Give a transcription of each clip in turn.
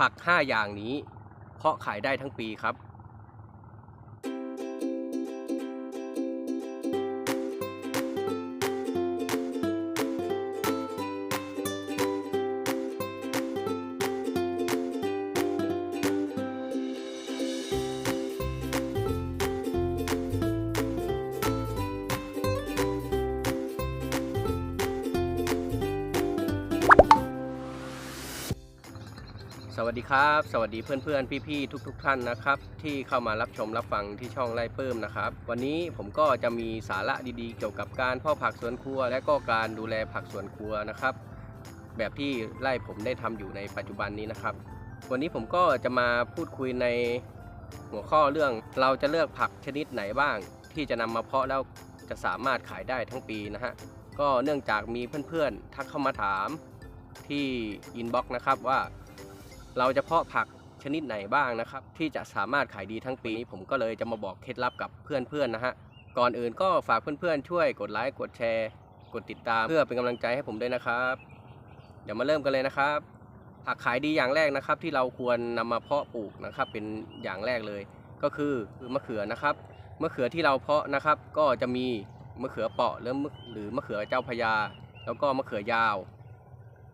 ผัก 5 อย่างนี้ เพาะขายได้ทั้งปีครับ วัสดีครับ สวัสดีเพื่อนๆ พี่ๆ ทุกๆ ท่านนะครับ ที่เข้ามารับชมรับฟังที่ช่องไร่เพิ่มนะครับ วันนี้ผมก็จะมีสาระดีๆ เกี่ยวกับการเพาะผักสวนครัว และก็การดูแลผักสวนครัวนะครับ แบบที่ไร่ผมได้ทำอยู่ในปัจจุบันนี้นะครับ วันนี้ผมก็จะมาพูดคุยในหัวข้อเรื่องเราจะเลือกผักชนิดไหนบ้าง ที่จะนำมาเพาะแล้วจะสามารถขายได้ทั้งปีนะฮะก็เนื่องจากมีเพื่อนๆทักเข้ามาถามที่อินบ็อกซ์นะครับว่า เราจะเพาะผักชนิดไหนบ้างนะครับ ที่จะสามารถขายดีทั้งปีนี้ผมก็เลยจะมาบอกเคล็ดลับกับเพื่อนๆนะฮะก่อนอื่นก็ฝากเพื่อนๆช่วยกดไลค์กดแชร์ กดติดตามเพื่อเป็นกำลังใจให้ผมด้วยนะครับ เดี๋ยวมาเริ่มกันเลยนะครับ ผักขายดีอย่างแรกนะครับ ที่เราควรนำมาเพาะปลูกนะครับ เป็นอย่างแรกเลย ก็คือมะเขือนะครับมะเขือที่เราเพาะนะครับ ก็จะมีมะเขือเปาะหรือมหรือมะเขือเจ้าพระยาแล้วก็มะเขือยาว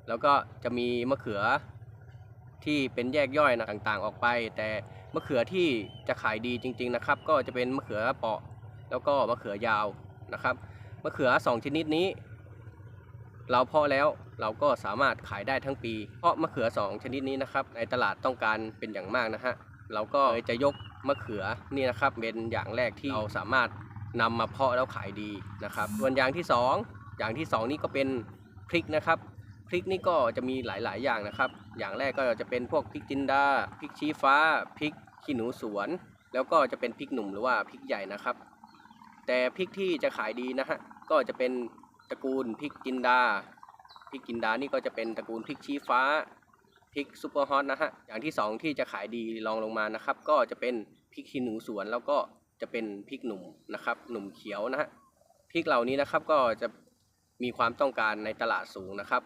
แล้วก็จะมีมะเขือ ที่เป็นแยกย่อยนะต่างๆ ออกไป แต่มะเขือที่จะขายดีจริง ๆนะครับ ก็จะเป็นมะเขือเปาะ แล้วก็มะเขือยาวนะครับมะเขือสองชนิดนี้ เราเพาะแล้วเราก็สามารถขายได้ทั้งปี เพราะมะเขือสองชนิดนี้นะครับ ในตลาดต้องการเป็นอย่างมากนะฮะเราก็เลยจะยกมะเขือนี่นะครับเป็นอย่างแรกที่เราสามารถนำมาเพาะแล้วขายดีนะครับส่วนอย่างที่สองอย่างที่สองนี่ก็เป็นพริกนะครับพริกนี่ก็จะมีหลาย ๆ อย่างนะครับ อย่างแรกก็จะเป็นพวกพริกจินดาพริกชี้ฟ้าพริกขี้หนูสวน แล้วก็จะเป็นพริกหนุ่มหรือว่าพริกใหญ่นะครับ แต่พริกที่จะขายดีนะฮะก็จะเป็นตระกูลพริกจินดาพริกจินดานี่ก็จะเป็นตระกูลพริกชี้ฟ้าพริกซูเปอร์ฮอตนะฮะอย่างที่สองที่จะขายดีรองลงมานะครับ ก็จะเป็นพริกขี้หนูสวนแล้วก็จะเป็นพริกหนุ่มนะครับ หนุ่มเขียวนะฮะพริกเหล่านี้นะครับก็จะมีความต้องการในตลาดสูงนะครับ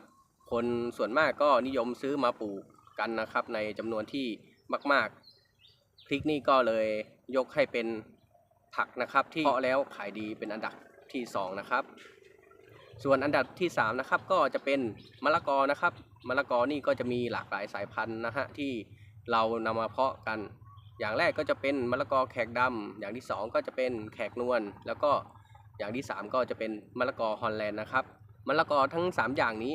คนส่วนมากก็นิยมซื้อมาปลูกกันนะครับ ในจำนวนที่มาก ๆ พริกนี่ก็เลยยกให้เป็นผักนะครับ ที่เพาะแล้วขายดีเป็นอันดับที่สองนะครับ ส่วนอันดับที่สามนะครับ ก็จะเป็นมะละกอนะครับมะละกอนี่ก็จะมีหลากหลายสายพันธุ์นะฮะที่เรานำมาเพาะกัน อย่างแรกก็จะเป็นมะละกอแขกดำอย่างที่สองก็จะเป็นแขกนวลแล้วก็อย่างที่สามก็จะเป็นมะละกอฮอลแลนด์นะครับมะละกอทั้งสามอย่างนี้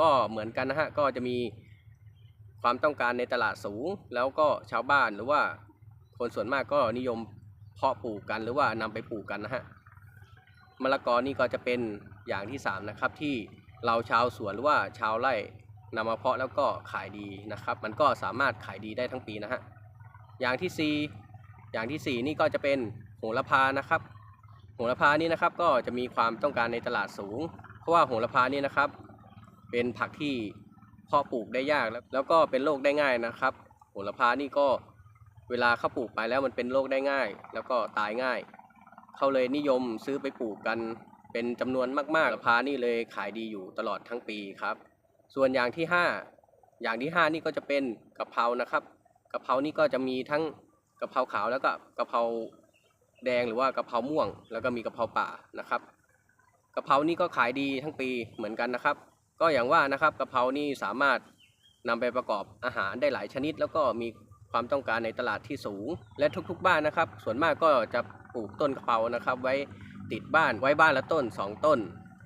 ก็เหมือนกันนะฮะก็จะมีความต้องการในตลาดสูง แล้วก็ชาวบ้านหรือว่าคนส่วนมากก็นิยมเพาะปลูกกันหรือว่านำไปปลูกกันนะฮะมะละกอนี่ก็จะเป็นอย่างที่สามนะครับ ที่เราชาวสวนหรือว่าชาวไร่นำมาเพาะแล้วก็ขายดีนะครับ มันก็สามารถขายดีได้ทั้งปีนะฮะอย่างที่สี่อย่างที่สี่นี่ก็จะเป็นโหระพานะครับ โหระพานี่นะครับก็จะมีความต้องการในตลาดสูง เพราะว่าโหระพานี่นะครับ เป็นผักที่เพาะปลูกได้ยากแล้วแล้วก็เป็นโรคได้ง่ายนะครับโหระพานี่ก็เวลาเขาปลูกไปแล้วมันเป็นโรคได้ง่าย แล้วก็ตายง่าย เขาเลยนิยมซื้อไปปลูกกันเป็นจำนวนมากๆโหระพานี่เลยขายดีอยู่ตลอดทั้งปีครับ ส่วนอย่างที่ห้าอย่างที่ห้านี่ก็จะเป็นกะเพรานะครับกะเพรานี่ก็จะมีทั้งกะเพราขาวแล้วก็กะเพราแดงหรือว่ากะเพราม่วง แล้วก็มีกะเพราป่านะครับกะเพรานี่ก็ขายดีทั้งปีเหมือนกันนะครับ ก็อย่างว่านะครับกะเพรานี่สามารถนำไปประกอบอาหารได้หลายชนิด แล้วก็มีความต้องการในตลาดที่สูง และทุกๆบ้านนะครับ ส่วนมากก็จะปลูกต้นกะเพรานะครับ ไว้ติดบ้านไว้บ้านละต้น 2 ต้น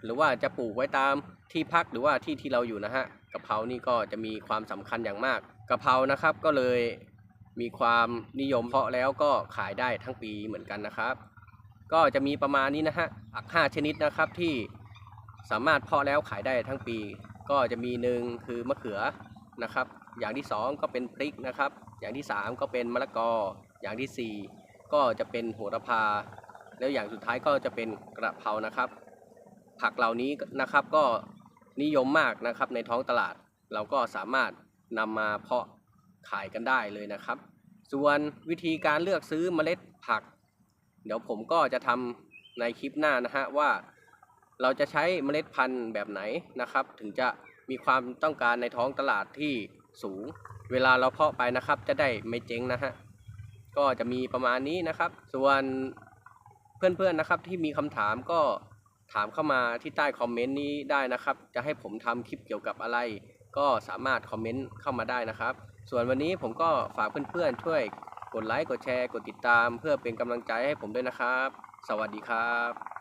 หรือว่าจะปลูกไว้ตามที่พักหรือว่าที่ที่เราอยู่นะฮะกะเพรานี่ก็จะมีความสำคัญอย่างมากกะเพรานะครับก็เลยมีความนิยมเพาะแล้วก็ขายได้ทั้งปีเหมือนกันนะครับ ก็จะมีประมาณนี้นะฮะผัก 5 ชนิดนะครับที่ สามารถเพาะแล้วขายได้ทั้งปี ก็จะมีหนึ่งคือมะเขือนะครับ อย่างที่สองก็เป็นพริกนะครับ อย่างที่สามก็เป็นมะละกอ อย่างที่สี่ก็จะเป็นโหระพา แล้วอย่างสุดท้ายก็จะเป็นกระเพรานะครับ ผักเหล่านี้นะครับก็นิยมมากนะครับในท้องตลาด เราก็สามารถนำมาเพาะขายกันได้เลยนะครับ ส่วนวิธีการเลือกซื้อเมล็ดผัก เดี๋ยวผมก็จะทำในคลิปหน้านะฮะว่า เราจะใช้เมล็ดพันธุ์แบบไหนนะครับ ถึงจะมีความต้องการในท้องตลาดที่สูง เวลาเราเพาะไปนะครับ จะได้ไม่เจ๊งนะฮะก็จะมีประมาณนี้นะครับ ส่วนเพื่อนๆนะครับที่มีคำถามก็ถามเข้ามาที่ใต้คอมเมนต์นี้ได้นะครับ จะให้ผมทำคลิปเกี่ยวกับอะไร ก็สามารถคอมเมนต์เข้ามาได้นะครับ ส่วนวันนี้ผมก็ฝากเพื่อนๆช่วยกดไลค์กดแชร์ กดติดตาม เพื่อเป็นกำลังใจให้ผมด้วยนะครับ สวัสดีครับ